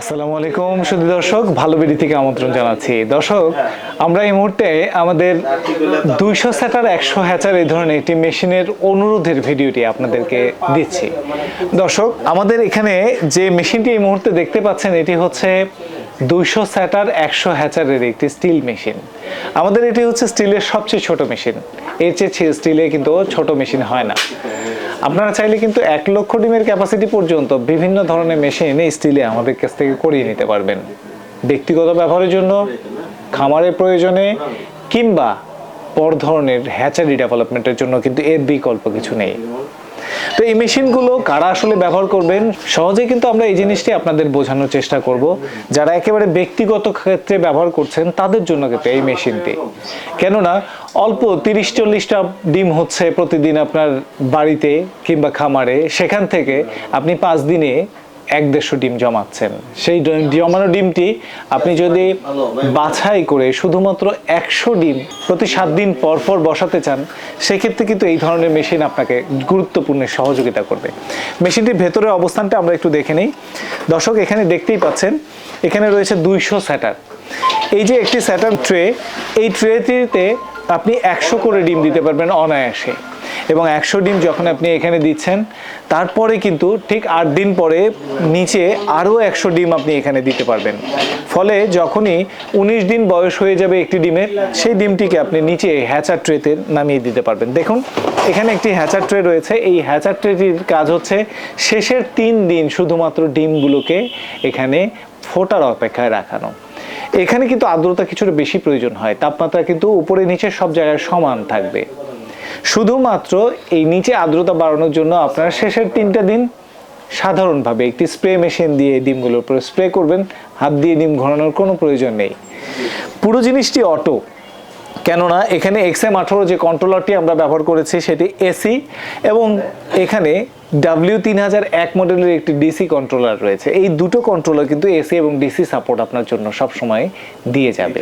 আসসালামু আলাইকুম সুধী দর্শক, ভালো বেড়ি থেকে আমন্ত্রণ জানাচ্ছি। দর্শক, আমরা এই মুহূর্তে আমাদের দুইশো স্যাটার একশো হ্যাচার এই ধরনের একটি মেশিনের অনুরোধের ভিডিওটি আপনাদেরকে দিচ্ছি। দর্শক, আমাদের এখানে যে মেশিনটি এই মুহূর্তে দেখতে পাচ্ছেন, এটি হচ্ছে দুইশো স্যাটার একশো হ্যাচারের একটি স্টিল মেশিন। আমাদের এটি হচ্ছে স্টিলের সবচেয়ে ছোট মেশিন। এর চেয়ে স্টিলে কিন্তু ছোট মেশিন হয় না। আপনারা চাইলে কিন্তু এক লক্ষ ডিমের ক্যাপাসিটি পর্যন্ত বিভিন্ন ধরনের মেশিন স্টিলে আমাদের কাছ থেকে করিয়ে নিতে পারবেন। ব্যক্তিগত ব্যবহারের জন্য, খামারের প্রয়োজনে, কিংবা বড় ধরনের হ্যাচারি ডেভেলপমেন্টের জন্য কিন্তু এর বিকল্প কিছু নেই। তো এই মেশিনগুলো কারা আসলে ব্যবহার করবেন? সহজে কিন্তু আমরা এই জিনিসটি আপনাদের বোঝানোর চেষ্টা করব। যারা একেবারে ব্যক্তিগত ক্ষেত্রে ব্যবহার করছেন, তাদের জন্য কিন্তু এই মেশিনটি। কেননা, অল্প তিরিশ চল্লিশটা ডিম হচ্ছে প্রতিদিন আপনার বাড়িতে কিংবা খামারে। সেখান থেকে আপনি পাঁচ দিনে এক দেড়শো ডিম জমাচ্ছেন। সেই জমানো ডিমটি আপনি যদি বাছাই করে শুধুমাত্র একশো ডিম প্রতি সাত দিন পর পর বসাতে চান সেক্ষেত্রে কিন্তু এই ধরনের মেশিন আপনাকে গুরুত্বপূর্ণ সহযোগিতা করবে। মেশিনটির ভেতরের অবস্থানটা আমরা একটু দেখে নিই। দর্শক এখানে দেখতেই পাচ্ছেন এখানে রয়েছে দুইশো স্যাটার। এই যে একটি স্যাটার ট্রে এই ট্রেটিতে আপনি একশো করে ডিম দিতে পারবেন অনায়াসে। এবং একশো ডিম যখন আপনি এখানে দিচ্ছেন, তারপরে কিন্তু ঠিক আট দিন পরে নিচে আরও একশো ডিম আপনি এখানে দিতে পারবেন। ফলে যখনই উনিশ দিন বয়স হয়ে যাবে একটি ডিমের, সেই ডিমটিকে আপনি নিচে হ্যাচার ট্রেতে নামিয়ে দিতে পারবেন। দেখুন, এখানে একটি হ্যাচার ট্রে রয়েছে। এই হ্যাচার ট্রেটির কাজ হচ্ছে শেষের তিন দিন শুধুমাত্র ডিমগুলোকে এখানে ফোটার অপেক্ষায় রাখানো। এখানে কিন্তু আর্দ্রতা কিছুটা বেশি প্রয়োজন হয়। তাপমাত্রা কিন্তু উপরে নিচে সব জায়গায় সমান থাকবে। শুধুমাত্র এই নিচে আর্দ্রতা বাড়ানোর জন্য আপনারা শেষের তিনটা দিন সাধারণভাবে একটি স্প্রে মেশিন দিয়ে ডিমগুলোর উপরে স্প্রে করবেন। হাত দিয়ে ডিম ঘোরানোর কোনো প্রয়োজন নেই। পুরো জিনিসটি অটো। কেননা এখানে এক্স এক্সএম আঠারো যে কন্ট্রোলারটি আমরা ব্যবহার করেছি সেটি এসি এবং এখানে ডাব্লিউ তিন হাজার এক মডেলের একটি ডিসি কন্ট্রোলার রয়েছে। এই দুটো কন্ট্রোলার কিন্তু এসি এবং ডিসি সাপোর্ট আপনার জন্য সবসময় দিয়ে যাবে।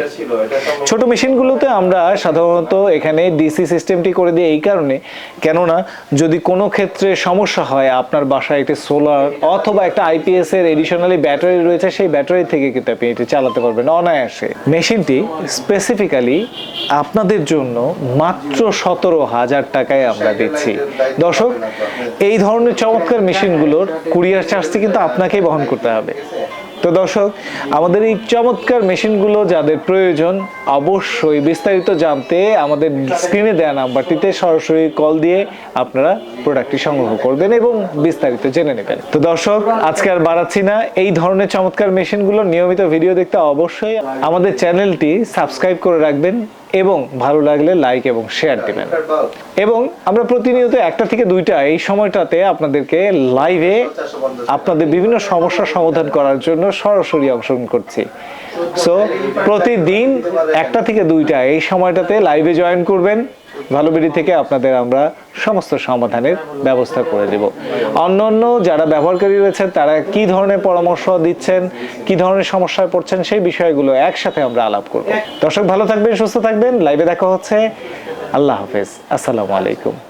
ছোট মেশিনগুলোতে আমরা সাধারণত এখানে ডিসি সিস্টেমটি করে দিই এই কারণে কেননা যদি কোনো ক্ষেত্রে সমস্যা হয় আপনার বাসায় একটি সোলার অথবা একটা আইপিএস এর এডিশনালি ব্যাটারি রয়েছে সেই ব্যাটারি থেকে কিন্তু আপনি এটি চালাতে পারবেন অনায়াসে। মেশিনটি স্পেসিফিক্যালি আপনাদের জন্য মাত্র সতেরো হাজার টাকায় আমরা দিচ্ছি। দর্শক এই ধরনের চমৎকার মেশিনগুলোর কুরিয়ার চার্জটি কিন্তু আপনাকেই বহন করতে হবে। তো দর্শক, আমাদের এই চমৎকার মেশিনগুলো যাদের প্রয়োজন, অবশ্যই বিস্তারিত জানতে আমাদের স্ক্রিনে দেওয়া নাম্বারটিতে সরাসরি কল দিয়ে আপনারা প্রোডাক্টটি সংগ্রহ করবেন এবং বিস্তারিত জেনে নেবেন। তো দর্শক, আজকে আর বাড়াচ্ছি না। এই ধরনের চমৎকার মেশিনগুলো নিয়মিত ভিডিও দেখতে অবশ্যই আমাদের চ্যানেলটি সাবস্ক্রাইব করে রাখবেন এবং ভালো লাগলে লাইক এবং শেয়ার দিবেন। এবং আমরা প্রতিনিয়ত একটা থেকে দুইটা এই সময়টাতে আপনাদেরকে লাইভে আপনাদের বিভিন্ন সমস্যার সমাধান করার জন্য সরাসরি অংশগ্রহণ করছি। সো প্রতিদিন একটা থেকে দুইটা এই সময়টাতে লাইভে জয়েন করবেন। ভালো বেড়ি থেকে আপনাদের আমরা সমস্ত সমাধানের ব্যবস্থা করে দেব। অন্য অন্য যারা ব্যবহারকারী রয়েছেন, তারা কি ধরনের পরামর্শ দিচ্ছেন, কি ধরনের সমস্যায় পড়ছেন, সেই বিষয়গুলো একসাথে আমরা আলাপ করব। দর্শক ভালো থাকবেন, সুস্থ থাকবেন। লাইভে দেখা হচ্ছে। আল্লাহ হাফেজ। আসসালামু আলাইকুম।